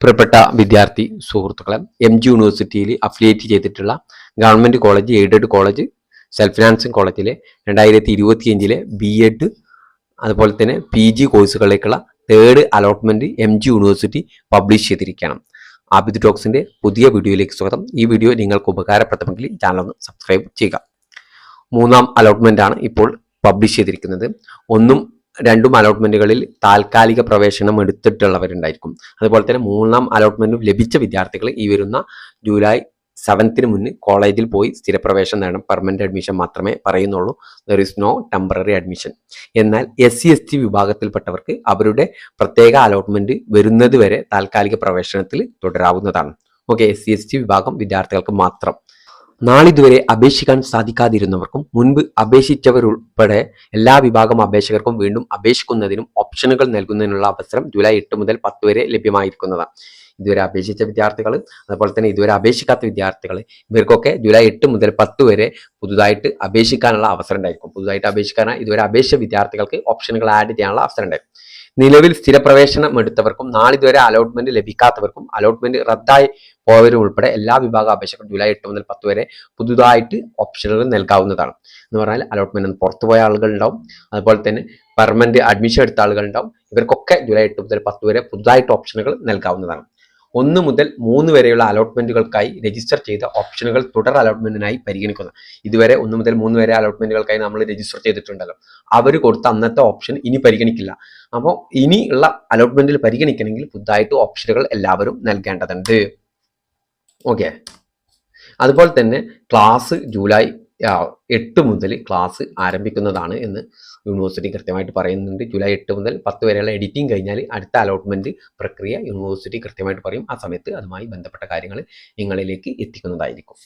പ്രിയപ്പെട്ട വിദ്യാർത്ഥി സുഹൃത്തുക്കളെ എം ജി യൂണിവേഴ്സിറ്റിയിൽ അഫിലിയേറ്റ് ചെയ്തിട്ടുള്ള government college aided college self financing കോളേജിലെ രണ്ടായിരത്തി ഇരുപത്തിയഞ്ചിലെ ബി എഡ് അതുപോലെ തന്നെ P G കോഴ്സുകളിലേക്കുള്ള third allotment M G university publish ചെയ്തിരിക്കുകയാണ്. ആബിദ് ടോക്സിന്റെ പുതിയ വീഡിയോയിലേക്ക് സ്വാഗതം. ഈ വീഡിയോ നിങ്ങൾക്ക് ഉപകാരപ്രദമെങ്കിൽ ചാനൽ ഒന്ന് സബ്സ്ക്രൈബ് ചെയ്യുക. മൂന്നാം അലോട്ട്മെന്റ് ആണ് ഇപ്പോൾ പബ്ലിഷ് ചെയ്തിരിക്കുന്നത്. ഒന്നും രണ്ടും അലോട്ട്മെന്റുകളിൽ താൽക്കാലിക പ്രവേശനം എടുത്തിട്ടുള്ളവരുണ്ടായിരിക്കും. അതുപോലെ തന്നെ മൂന്നാം അലോട്ട്മെന്റും ലഭിച്ച വിദ്യാർത്ഥികൾ ഈ വരുന്ന ജൂലൈ സെവൻത്തിന് മുന്നേ കോളേജിൽ പോയി സ്ഥിരപ്രവേശനം നേടണം. പെർമനന്റ് അഡ്മിഷൻ മാത്രമേ പറയുന്നുള്ളൂ. There is no temporary admission എന്നാൽ എസ് സി എസ് ടി വിഭാഗത്തിൽപ്പെട്ടവർക്ക് അവരുടെ പ്രത്യേക അലോട്ട്മെന്റ് വരുന്നത് വരെ താൽക്കാലിക പ്രവേശനത്തിൽ തുടരാവുന്നതാണ്. Okay S C S T വിഭാഗം വിദ്യാർത്ഥികൾക്ക് മാത്രം. നാളിതുവരെ അപേക്ഷിക്കാൻ സാധിക്കാതിരുന്നവർക്കും മുൻപ് അപേക്ഷിച്ചവരുൾപ്പെടെ എല്ലാ വിഭാഗം അപേക്ഷകർക്കും വീണ്ടും അപേക്ഷിക്കുന്നതിനും ഓപ്ഷനുകൾ നൽകുന്നതിനുള്ള അവസരം ജൂലൈ എട്ട് മുതൽ പത്ത് വരെ ലഭ്യമായിരിക്കുന്നതാണ്. ഇതുവരെ അപേക്ഷിച്ച വിദ്യാർത്ഥികൾ അതുപോലെ തന്നെ ഇതുവരെ അപേക്ഷിക്കാത്ത വിദ്യാർത്ഥികൾ ഇവർക്കൊക്കെ ജൂലൈ എട്ട് മുതൽ പത്ത് വരെ പുതുതായിട്ട് അപേക്ഷിക്കാനുള്ള അവസരം ഉണ്ടായിരിക്കും. പുതുതായിട്ട് അപേക്ഷിക്കാൻ ഇതുവരെ അപേക്ഷിച്ച വിദ്യാർത്ഥികൾക്ക് ഓപ്ഷനുകൾ ആഡ് ചെയ്യാനുള്ള അവസരം ഉണ്ടായിരിക്കും. നിലവിൽ സ്ഥിരപ്രവേശനം എടുത്തവർക്കും നാളിതുവരെ അലോട്ട്മെന്റ് ലഭിക്കാത്തവർക്കും അലോട്ട്മെന്റ് റദ്ദായി പോയവരും ഉൾപ്പെടെ എല്ലാ വിഭാഗ അപേക്ഷകൾ ജൂലൈ എട്ട് മുതൽ പത്ത് വരെ പുതുതായിട്ട് ഓപ്ഷനുകൾ നൽകാവുന്നതാണ്. എന്ന് പറഞ്ഞാൽ അലോട്ട്മെന്റ് പുറത്തു പോയ ആളുകൾ ഉണ്ടാവും. അതുപോലെ തന്നെ പെർമനന്റ് അഡ്മിഷൻ എടുത്ത ആളുകൾ ഉണ്ടാവും. ഇവർക്കൊക്കെ ജൂലൈ എട്ട് മുതൽ പത്ത് വരെ പുതുതായിട്ട് ഓപ്ഷനുകൾ നൽകാവുന്നതാണ്. ഒന്ന് മുതൽ മൂന്ന് വരെയുള്ള അലോട്ട്മെന്റുകൾക്കായി രജിസ്റ്റർ ചെയ്ത ഓപ്ഷനുകൾ തുടർ അലോട്ട്മെന്റിനായി പരിഗണിക്കുന്നത് ഇതുവരെ ഒന്ന് മുതൽ മൂന്ന് വരെ അലോട്ട്മെന്റുകൾക്കായി നമ്മൾ രജിസ്റ്റർ ചെയ്തിട്ടുണ്ടല്ലോ. അവർ കൊടുത്ത അന്നത്തെ ഓപ്ഷൻ ഇനി പരിഗണിക്കില്ല. അപ്പോൾ ഇനി ഉള്ള അലോട്ട്മെന്റിൽ പരിഗണിക്കണമെങ്കിൽ പുതുതായിട്ട് ഓപ്ഷനുകൾ എല്ലാവരും നൽകേണ്ടതുണ്ട്. ഓക്കെ അതുപോലെ തന്നെ ക്ലാസ് ജൂലൈ എട്ട് മുതൽ ക്ലാസ് ആരംഭിക്കുന്നതാണ് എന്ന് യൂണിവേഴ്സിറ്റി കൃത്യമായിട്ട് പറയുന്നുണ്ട്. ജൂലൈ എട്ട് മുതൽ പത്ത് വരെയുള്ള എഡിറ്റിംഗ് കഴിഞ്ഞാൽ അടുത്ത അലോട്ട്മെന്റ് പ്രക്രിയ യൂണിവേഴ്സിറ്റി കൃത്യമായിട്ട് പറയും. ആ സമയത്ത് അതുമായി ബന്ധപ്പെട്ട കാര്യങ്ങൾ നിങ്ങളിലേക്ക് എത്തിക്കുന്നതായിരിക്കും.